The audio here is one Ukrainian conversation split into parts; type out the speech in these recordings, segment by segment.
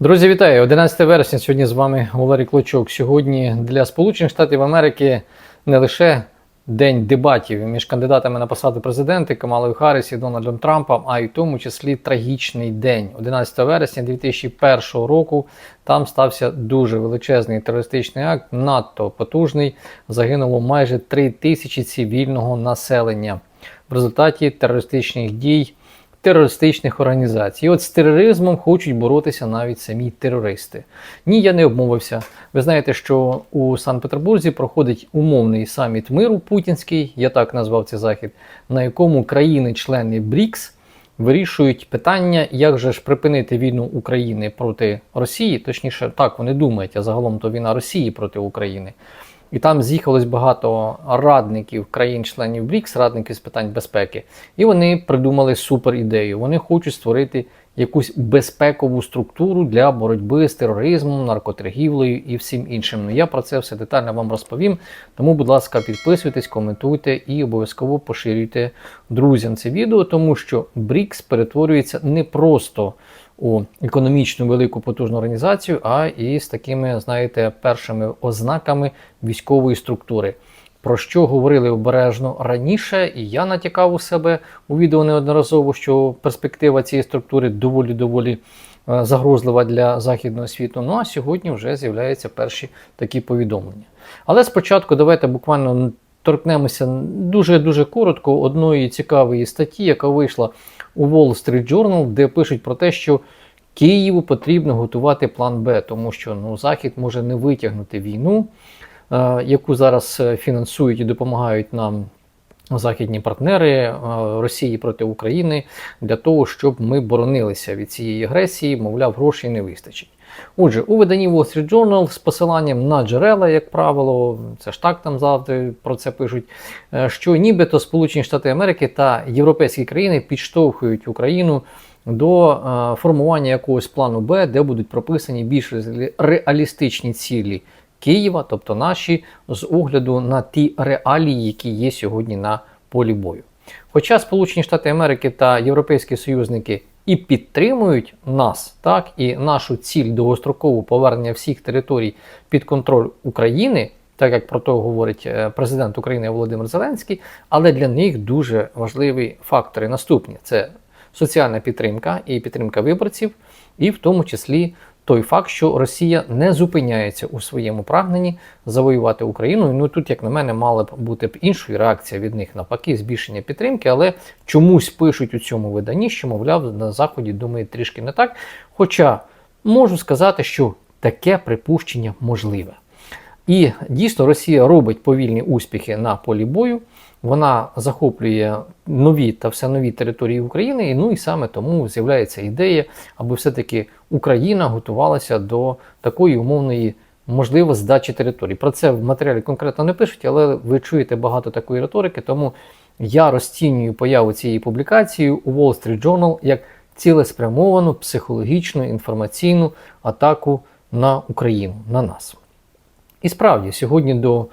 Друзі, вітаю! 11 вересня. Сьогодні з вами Валерій Клочок. Сьогодні для Сполучених Штатів Америки не лише день дебатів між кандидатами на посаду президента Камалою Харріс і Дональдом Трампом, а й в тому числі трагічний день. 11 вересня 2001 року там стався дуже величезний терористичний акт, надто потужний. Загинуло майже 3 тисячі цивільного населення в результаті терористичних дій терористичних організацій. І от з тероризмом хочуть боротися навіть самі терористи. Ні, я не обмовився. Ви знаєте, що у Санкт-Петербурзі проходить умовний саміт миру путінський, я так назвав цей захід, на якому країни-члени БРІКС вирішують питання, як же ж припинити війну України проти Росії. Точніше, так вони думають, а загалом то війна Росії проти України. І там з'їхалось багато радників країн-членів БРІКС, радників з питань безпеки. І вони придумали супер ідею. Вони хочуть створити якусь безпекову структуру для боротьби з тероризмом, наркоторгівлею і всім іншим. Ну, Я про це все детально вам розповім. Тому, будь ласка, підписуйтесь, коментуйте і обов'язково поширюйте друзям це відео, тому що БРІКС перетворюється не просто у економічну велику потужну організацію, а і з такими, знаєте, першими ознаками військової структури. Про що говорили обережно раніше, і я натякав у себе у відео неодноразово, що перспектива цієї структури доволі доволі е, загрозлива для західного світу. Ну а сьогодні вже з'являються перші такі повідомлення. Але спочатку давайте буквально торкнемося дуже дуже коротко одної цікавої статті, яка вийшла у Wall Street Journal, де пишуть про те, що Києву потрібно готувати план Б, тому що ну, Захід може не витягнути війну, е, яку зараз е, фінансують і допомагають нам західні партнери е, Росії проти України для того, щоб ми боронилися від цієї агресії, мовляв, грошей не вистачить. Отже, у виданні Wall Street Journal з посиланням на джерела, як правило, це ж так там завжди про це пишуть, е, що нібито Сполучені Штати Америки та європейські країни підштовхують Україну до е, формування якогось плану Б, де будуть прописані більш реалістичні цілі Києва, тобто наші, з огляду на ті реалії, які є сьогодні на полі бою. Хоча Сполучені Штати Америки та європейські союзники і підтримують нас, так і нашу ціль довгострокового повернення всіх територій під контроль України, так як про то говорить е, президент України Володимир Зеленський, але для них дуже важливі фактори наступні: це соціальна підтримка і підтримка виборців, і в тому числі. Той факт, що Росія не зупиняється у своєму прагненні завоювати Україну. Ну тут, як на мене, мала б бути б іншою реакція від них навпаки, збільшення підтримки, але чомусь пишуть у цьому виданні, що, мовляв, на Заході думають трішки не так. Хоча можу сказати, що таке припущення можливе. І дійсно Росія робить повільні успіхи на полі бою. Вона захоплює нові та все нові території України, і ну і саме тому з'являється ідея, аби все-таки Україна готувалася до такої умовної можливо здачі територій. Про це в матеріалі конкретно не пишуть, але ви чуєте багато такої риторики, тому я розцінюю появу цієї публікації у Wall Street Journal як цілеспрямовану психологічну інформаційну атаку на Україну, на нас. І справді, сьогодні до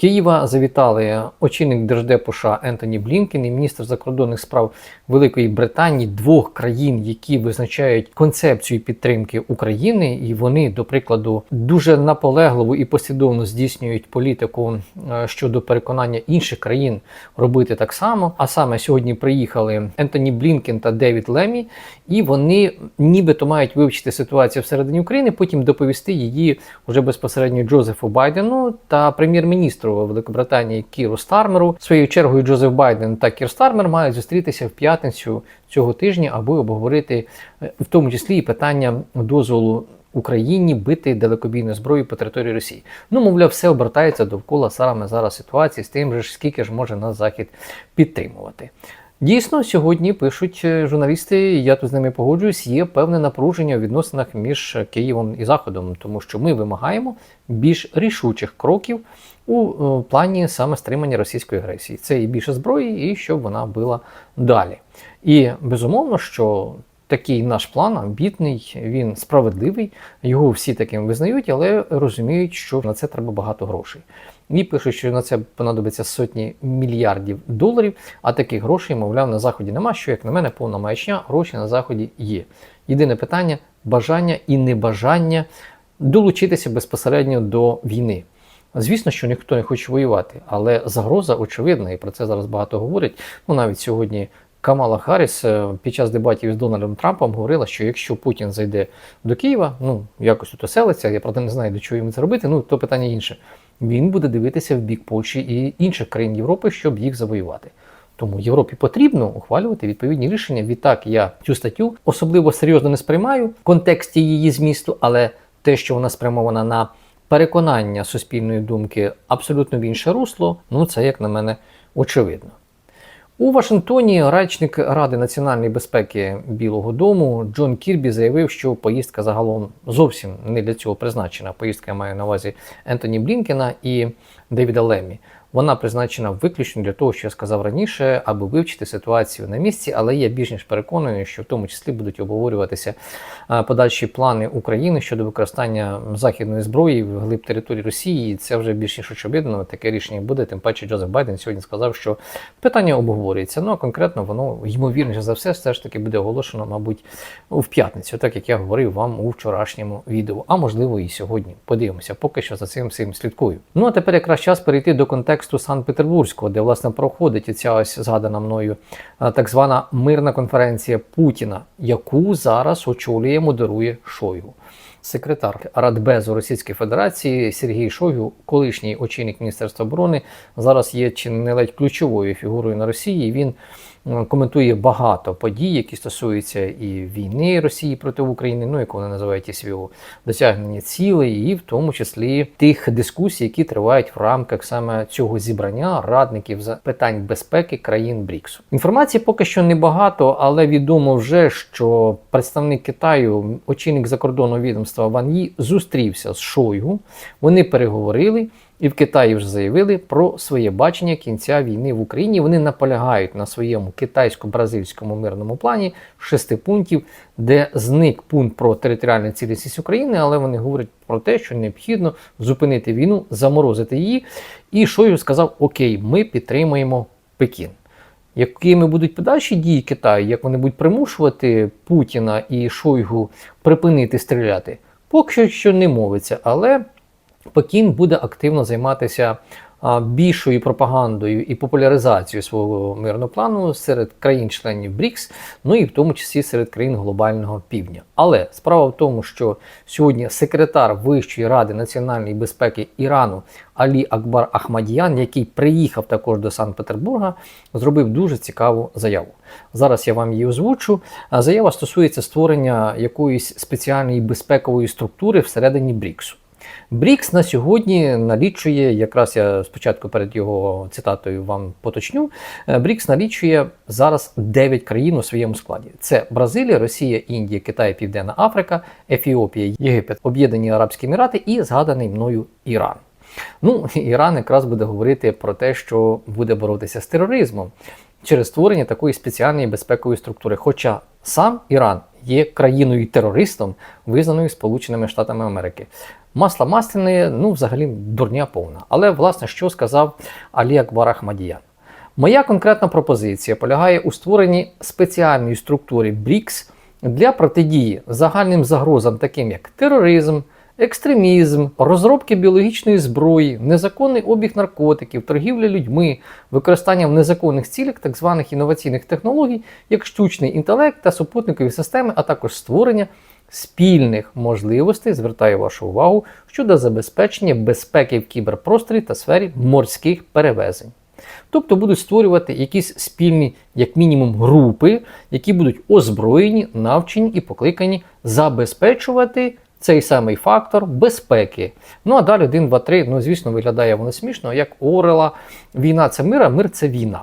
Києва завітали очільник держдепу США Ентоні Блінкен і міністр закордонних справ Великої Британії, двох країн, які визначають концепцію підтримки України, і вони, до прикладу, дуже наполегливо і послідовно здійснюють політику е, щодо переконання інших країн робити так само. А саме сьогодні приїхали Ентоні Блінкен та Девід Лемі, і вони нібито мають вивчити ситуацію всередині України, потім доповісти її вже безпосередньо Джозефу Байдену та прем'єр-міністру Великобританії Кіру Стармеру. Своєю чергою Джозеф Байден та Кір Стармер мають зустрітися в п'ятницю цього тижня, аби обговорити е, в тому числі і питання дозволу. Україні бити далекобійну зброю по території Росії. Ну, мовляв, все обертається довкола саме зараз ситуації з тим, же скільки ж може нас Захід підтримувати. Дійсно, сьогодні пишуть е, журналісти, я тут з ними погоджуюсь, є певне напруження у відносинах між Києвом і Заходом, тому що ми вимагаємо більш рішучих кроків у е, плані саме стримання російської агресії. Це і більше зброї, і щоб вона била далі. І безумовно, що такий наш план амбітний, він справедливий, його всі таким визнають, але розуміють, що на це треба багато грошей. І пишуть, що на це понадобиться сотні мільярдів доларів, а таких грошей, мовляв, на заході нема. Що, як на мене, повна маячня, гроші на заході є. Єдине питання бажання і небажання долучитися безпосередньо до війни. Звісно, що ніхто не хоче воювати, але загроза очевидна, і про це зараз багато говорять. Ну навіть сьогодні Камала Харріс е, під час дебатів з Дональдом Трампом говорила, що якщо Путін зайде до Києва, ну якось тут оселиться, я правда не знаю, до чого йому це робити, ну то питання інше. Він буде дивитися в бік Польщі і інших країн Європи, щоб їх завоювати. Тому Європі потрібно ухвалювати відповідні рішення. Відтак я цю статтю особливо серйозно не сприймаю в контексті її змісту, але те, що вона спрямована на переконання суспільної думки абсолютно в інше русло, ну це, як на мене, очевидно. У Вашингтоні речник Ради національної безпеки Білого Дому Джон Кірбі заявив, що поїздка загалом зовсім не для цього призначена. Поїздка я маю на увазі Ентоні Блінкена і Девіда Леммі. Вона призначена виключно для того, що я сказав раніше, аби вивчити ситуацію на місці, але я більш ніж переконаний, що в тому числі будуть обговорюватися подальші плани України щодо використання західної зброї в глиб території Росії. Це вже більш ніж очевидно. Таке рішення буде. Тим паче Джозеф Байден сьогодні сказав, що питання обговорюється. Ну а конкретно воно ймовірніше за все, все ж таки буде оголошено, мабуть, в п'ятницю, так як я говорив вам у вчорашньому відео, а можливо і сьогодні. Подивимося, поки що за цим всім слідкую. Ну а тепер якраз час перейти до контексту Санкт-Петербурзького, де власне проходить ця ось згадана мною е, так звана мирна конференція Путіна, яку зараз очолює модерує Шойгу. Секретар Радбезу Російської Федерації Сергій Шойгу, колишній очільник Міністерства оборони, зараз є чи не ледь ключовою фігурою на Росії. Він коментує багато подій, які стосуються і війни Росії проти України, ну як вони називають і свого досягнення цілей, і в тому числі тих дискусій, які тривають в рамках саме цього зібрання радників з питань безпеки країн БРІКСу. Інформації поки що небагато, але відомо вже, що представник Китаю, очільник закордонного відомства Ван Ї, зустрівся з Шойгу. Вони переговорили. І в Китаї вже заявили про своє бачення кінця війни в Україні. Вони наполягають на своєму китайсько-бразильському мирному плані шести пунктів, де зник пункт про територіальну цілісність України, але вони говорять про те, що необхідно зупинити війну, заморозити її. І Шойгу сказав: Окей, ми підтримуємо Пекін. Якими будуть подальші дії Китаю, як вони будуть примушувати Путіна і Шойгу припинити стріляти, поки що не мовиться, але Пекін буде активно займатися більшою пропагандою і популяризацією свого мирного плану серед країн-членів БРІКС, ну і в тому числі серед країн глобального півдня. Але справа в тому, що сьогодні секретар Вищої ради національної безпеки Ірану Алі Акбар Ахмадіян, який приїхав також до Санкт-Петербурга, зробив дуже цікаву заяву. Зараз я вам її озвучу. Заява стосується створення якоїсь спеціальної безпекової структури всередині БРІКСу. БРІКС на сьогодні налічує, якраз я спочатку перед його цитатою вам поточню. е, БРІКС налічує зараз 9 країн у своєму складі: це Бразилія, Росія, Індія, Китай, Південна Африка, Ефіопія, Єгипет, Об'єднані Арабські Емірати і згаданий мною Іран. Ну, Іран якраз буде говорити про те, що буде боротися з тероризмом через створення такої спеціальної безпекової структури. Хоча сам Іран є країною-терористом, визнаною Сполученими Штатами Америки. Масло масляне, ну, взагалі, дурня повна. Але, власне, що сказав Алі Акбар Ахмадіян? Моя конкретна пропозиція полягає у створенні спеціальної структури БРІКС для протидії загальним загрозам, таким як тероризм, екстремізм, розробки біологічної зброї, незаконний обіг наркотиків, торгівля людьми, використання в незаконних цілях так званих інноваційних технологій, як штучний інтелект та супутникові системи, а також створення спільних можливостей, звертаю вашу увагу щодо забезпечення безпеки в кіберпросторі та сфері морських перевезень. Тобто будуть створювати якісь спільні, як мінімум, групи, які будуть озброєні, навчені і покликані забезпечувати цей самий фактор безпеки. Ну а далі 1, 2, 3, ну звісно, виглядає воно смішно, як Орела. Війна це мир, а мир це війна.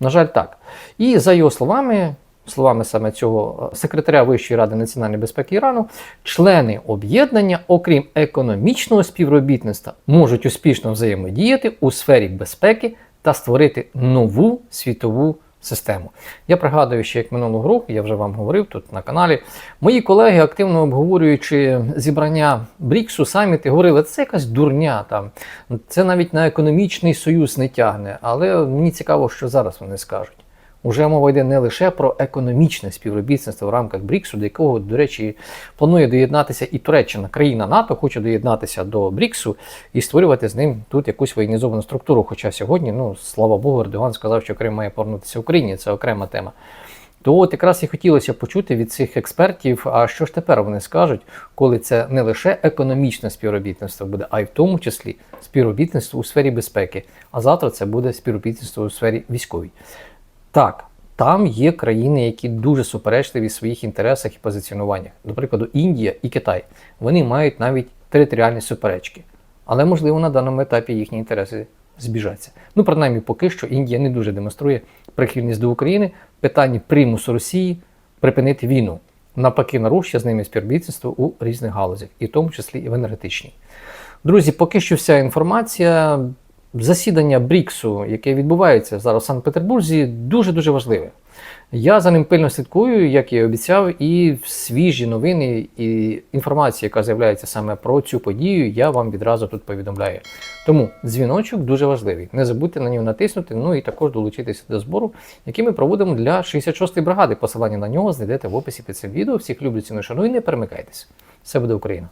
На жаль, так. І за його словами, словами саме цього е, секретаря Вищої ради національної безпеки Ірану, члени об'єднання, окрім економічного співробітництва, можуть успішно взаємодіяти у сфері безпеки та створити нову світову систему. Я пригадую, що як минулого року, я вже вам говорив тут на каналі, мої колеги, активно обговорюючи зібрання БРІКСу, саміти, говорили, це якась дурня там, це навіть на економічний союз не тягне. Але мені цікаво, що зараз вони скажуть. Уже мова йде не лише про економічне співробітництво в рамках БРІКСу, до якого, до речі, планує доєднатися і Туреччина. Країна НАТО хоче доєднатися до БРІКСу і створювати з ним тут якусь воєнізовану структуру. Хоча сьогодні, ну слава Богу, Ердоган сказав, що Крим має повернутися Україні. Це окрема тема. То от якраз і хотілося почути від цих експертів, а що ж тепер вони скажуть, коли це не лише економічне співробітництво буде, а й в тому числі співробітництво у сфері безпеки. А завтра це буде співробітництво у сфері військовій. Так, там є країни, які дуже суперечливі в своїх інтересах і позиціонуваннях. До прикладу, Індія і Китай. Вони мають навіть територіальні суперечки. Але, можливо, на даному етапі їхні інтереси збіжаться. Ну, принаймні, поки що Індія не дуже демонструє прихильність до України в питанні примусу Росії припинити війну. Навпаки, нарощує з ними співробітництво у різних галузях, і в тому числі і в енергетичній. Друзі, поки що вся інформація. Засідання Бріксу, яке відбувається зараз в Санкт-Петербурзі, дуже-дуже важливе. Я за ним пильно слідкую, як я і обіцяв, і свіжі новини і інформація, яка з'являється саме про цю подію, я вам відразу тут повідомляю. Тому дзвіночок дуже важливий. Не забудьте на нього натиснути, ну і також долучитися до збору, який ми проводимо для 66-ї бригади. Посилання на нього знайдете в описі під цим відео. Всіх люблю ціну шаную, не перемикайтеся. Все буде Україна!